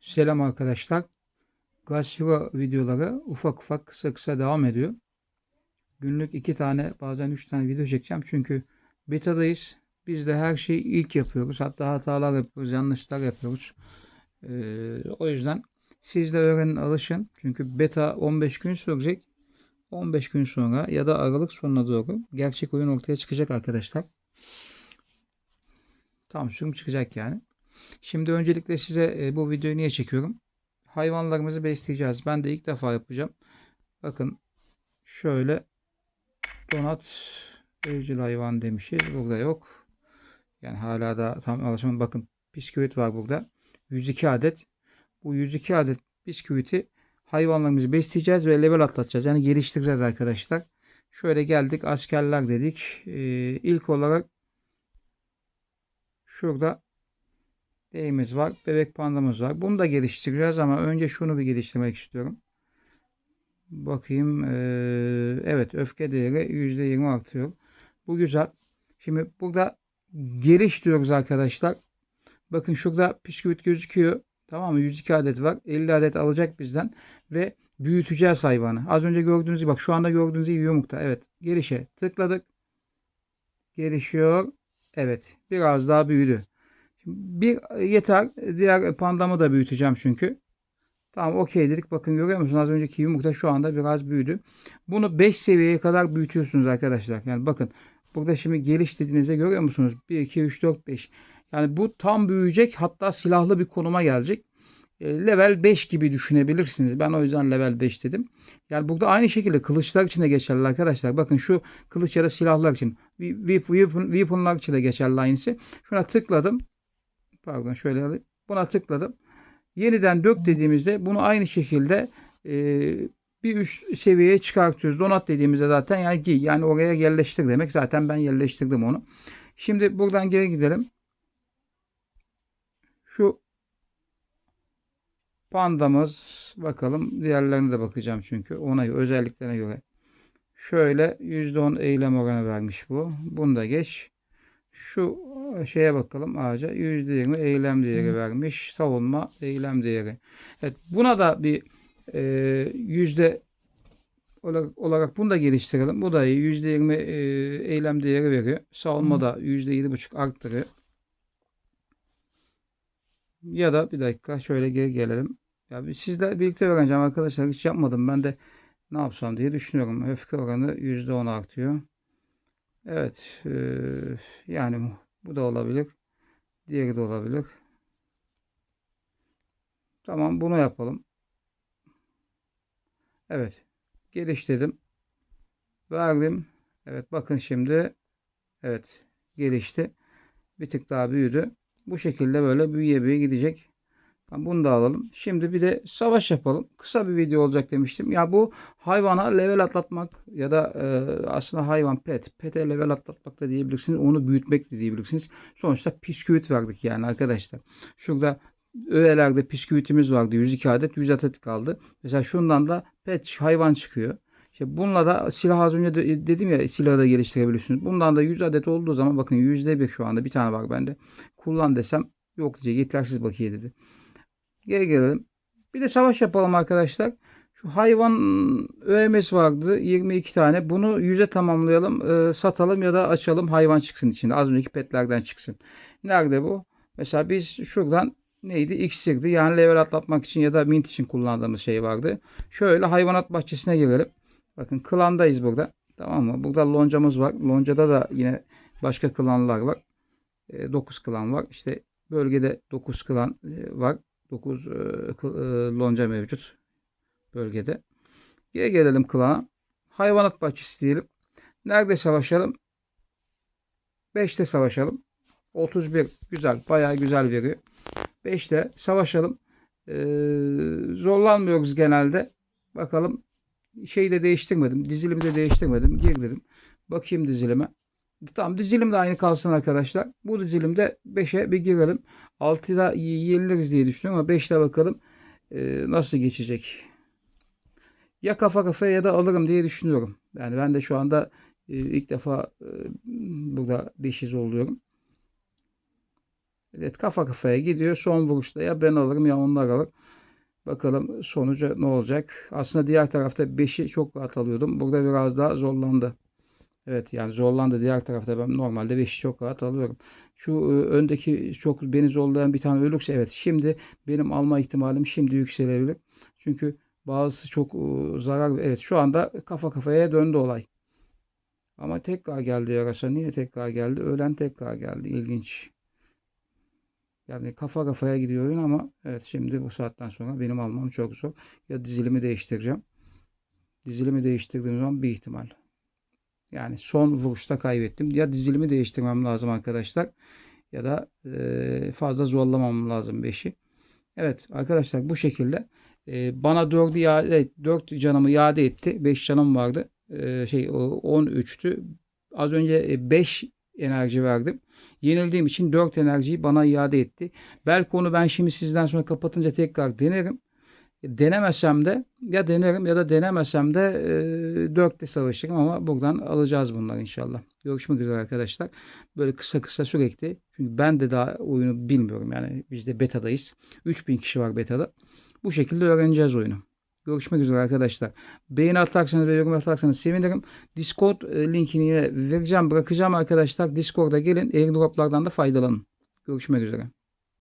Selam arkadaşlar. Gazhiro videoları ufak ufak kısa kısa devam ediyor. Günlük iki tane bazen üç tane video çekeceğim. Çünkü betadayız. Biz de her şeyi ilk yapıyoruz. Hatta hatalar yapıyoruz, yanlışlar yapıyoruz. Ee, o yüzden siz de öğrenin, alışın. Çünkü beta 15 gün sürecek. 15 gün sonra ya da Aralık sonuna doğru gerçek oyun ortaya çıkacak arkadaşlar. Tam sürüm çıkacak yani. Şimdi öncelikle size e, bu videoyu niye çekiyorum? Hayvanlarımızı besleyeceğiz. Ben de ilk defa yapacağım. Bakın şöyle donat evcil hayvan demişiz. Burada yok. Yani hala da tam alışmam. Bakın bisküvit var burada. 102 adet. Bu 102 adet bisküviti hayvanlarımızı besleyeceğiz ve level atlatacağız. Yani geliştireceğiz arkadaşlar. Şöyle geldik askerler dedik. Ee, ilk olarak şurada D'miz var. Bebek pandamız var. Bunu da geliştireceğiz ama önce şunu bir geliştirmek istiyorum. Bakayım. Evet öfke değeri %20 artıyor. Bu güzel. Şimdi burada geliş diyoruz arkadaşlar. Bakın şurada bisküvit gözüküyor. Tamam mı? 102 adet var. 50 adet alacak bizden. Ve büyüteceğiz hayvanı. Az önce gördüğünüz gibi bak şu anda gördüğünüz gibi yumurta. Evet. Gelişe tıkladık. Gelişiyor. Evet. Biraz daha büyüdü. Bir yeter. Diğer pandamı da büyüteceğim çünkü. Tamam okey dedik. Bakın görüyor musunuz? Az önceki yumurta şu anda biraz büyüdü. Bunu 5 seviyeye kadar büyütüyorsunuz arkadaşlar. Yani bakın burada şimdi geliş dediğinizde görüyor musunuz? 1, 2, 3, 4, 5. Yani bu tam büyüyecek. Hatta silahlı bir konuma gelecek. E, level 5 gibi düşünebilirsiniz. Ben o yüzden level 5 dedim. Yani burada aynı şekilde kılıçlar için de geçerli arkadaşlar. Bakın şu kılıç ya da silahlar için. Weapon, weaponlar için de geçerli aynısı. Şuna tıkladım. Pardon şöyle alayım. Buna tıkladım. Yeniden dök dediğimizde bunu aynı şekilde e, bir üst seviyeye çıkartıyoruz. Donat dediğimizde zaten yani giy. Yani oraya yerleştir demek. Zaten ben yerleştirdim onu. Şimdi buradan geri gidelim. Şu pandamız bakalım. Diğerlerine de bakacağım çünkü. Ona göre, özelliklerine göre. Şöyle %10 eylem oranı vermiş bu. Bunu da geç. Şu şeye bakalım ağaca. %20 eylem değeri vermiş. Savunma eylem değeri. Evet buna da bir e, yüzde olarak, olarak bunu da geliştirelim. Bu da iyi. %20 e, eylem değeri veriyor. Savunma da %7,5 arttırıyor. Ya da bir dakika şöyle geri gelelim. Ya bir sizle birlikte öğreneceğim arkadaşlar. Hiç yapmadım. Ben de ne yapsam diye düşünüyorum. Öfke oranı %10 artıyor. Evet. E, yani bu da olabilir. Diğeri de olabilir. Tamam bunu yapalım. Evet. Geliş dedim. Verdim. Evet bakın şimdi. Evet. Gelişti. Bir tık daha büyüdü. Bu şekilde böyle büyüye büyüye gidecek. Bunu da alalım. Şimdi bir de savaş yapalım. Kısa bir video olacak demiştim. Ya bu hayvana level atlatmak ya da e, aslında hayvan pet. Pet'e level atlatmak da diyebilirsiniz. Onu büyütmek de diyebilirsiniz. Sonuçta bisküvit verdik yani arkadaşlar. Şurada öğelerde bisküvitimiz vardı. 102 adet 100 adet kaldı. Mesela şundan da pet hayvan çıkıyor. İşte bununla da silah az önce de, dedim ya silahı da geliştirebilirsiniz. Bundan da 100 adet olduğu zaman bakın %1 şu anda bir tane var bende. Kullan desem yok diyecek. Yetersiz bakiye dedi. Geri gelelim. Bir de savaş yapalım arkadaşlar. Şu hayvan öğemesi vardı. 22 tane. Bunu 100'e tamamlayalım. E, satalım ya da açalım. Hayvan çıksın içinde. Az önceki petlerden çıksın. Nerede bu? Mesela biz şuradan neydi? X'irdi. Yani level atlatmak için ya da mint için kullandığımız şey vardı. Şöyle hayvanat bahçesine girelim. Bakın klandayız burada. Tamam mı? Burada loncamız var. Loncada da yine başka klanlar var. E, 9 klan var. İşte bölgede 9 klan e, var. 9 e, e, lonca mevcut bölgede. Geri gelelim klana. Hayvanat bahçesi diyelim. Nerede savaşalım? 5'te savaşalım. 31 güzel. Bayağı güzel veriyor. 5'te savaşalım. Ee, zorlanmıyoruz genelde. Bakalım. Şeyi de değiştirmedim. Dizilimi de değiştirmedim. Gir dedim. Bakayım dizilime. Tamam dizilim de aynı kalsın arkadaşlar. Bu dizilimde 5'e bir girelim. 6'da yeniliriz diye düşünüyorum ama 5'te bakalım e, nasıl geçecek. Ya kafa kafaya ya da alırım diye düşünüyorum. Yani ben de şu anda e, ilk defa e, burada 500 oluyorum. Evet kafa kafaya gidiyor. Son vuruşta ya ben alırım ya onlar alır. Bakalım sonucu ne olacak. Aslında diğer tarafta 5'i çok rahat alıyordum. Burada biraz daha zorlandı. Evet yani zorlandı diğer tarafta ben normalde 5'i çok rahat alıyorum. Şu e, öndeki çok beni zorlayan bir tane ölürse evet şimdi benim alma ihtimalim şimdi yükselebilir. Çünkü bazısı çok e, zarar evet şu anda kafa kafaya döndü olay. Ama tekrar geldi yarasa. Niye tekrar geldi? Ölen tekrar geldi. İlginç. Yani kafa kafaya gidiyor oyun ama evet şimdi bu saatten sonra benim almam çok zor. Ya dizilimi değiştireceğim. Dizilimi değiştirdiğim zaman bir ihtimal. Yani son vuruşta kaybettim. Ya dizilimi değiştirmem lazım arkadaşlar. Ya da e, fazla zorlamam lazım 5'i. Evet arkadaşlar bu şekilde e, bana 4'ü iade, 4 canımı iade etti. 5 canım vardı. E, şey o 13'tü. Az önce 5 enerji verdim. Yenildiğim için 4 enerjiyi bana iade etti. Belki onu ben şimdi sizden sonra kapatınca tekrar denerim. Denemesem de ya denerim ya da denemesem de e, 4'te savaşırım ama buradan alacağız bunları inşallah. Görüşmek üzere arkadaşlar. Böyle kısa kısa sürekli. Çünkü ben de daha oyunu bilmiyorum yani biz de betadayız. 3000 kişi var betada. Bu şekilde öğreneceğiz oyunu. Görüşmek üzere arkadaşlar. Beğeni atarsanız ve yorum atarsanız sevinirim. Discord e, linkini yine vereceğim bırakacağım arkadaşlar. Discord'a gelin airdroplardan da faydalanın. Görüşmek üzere.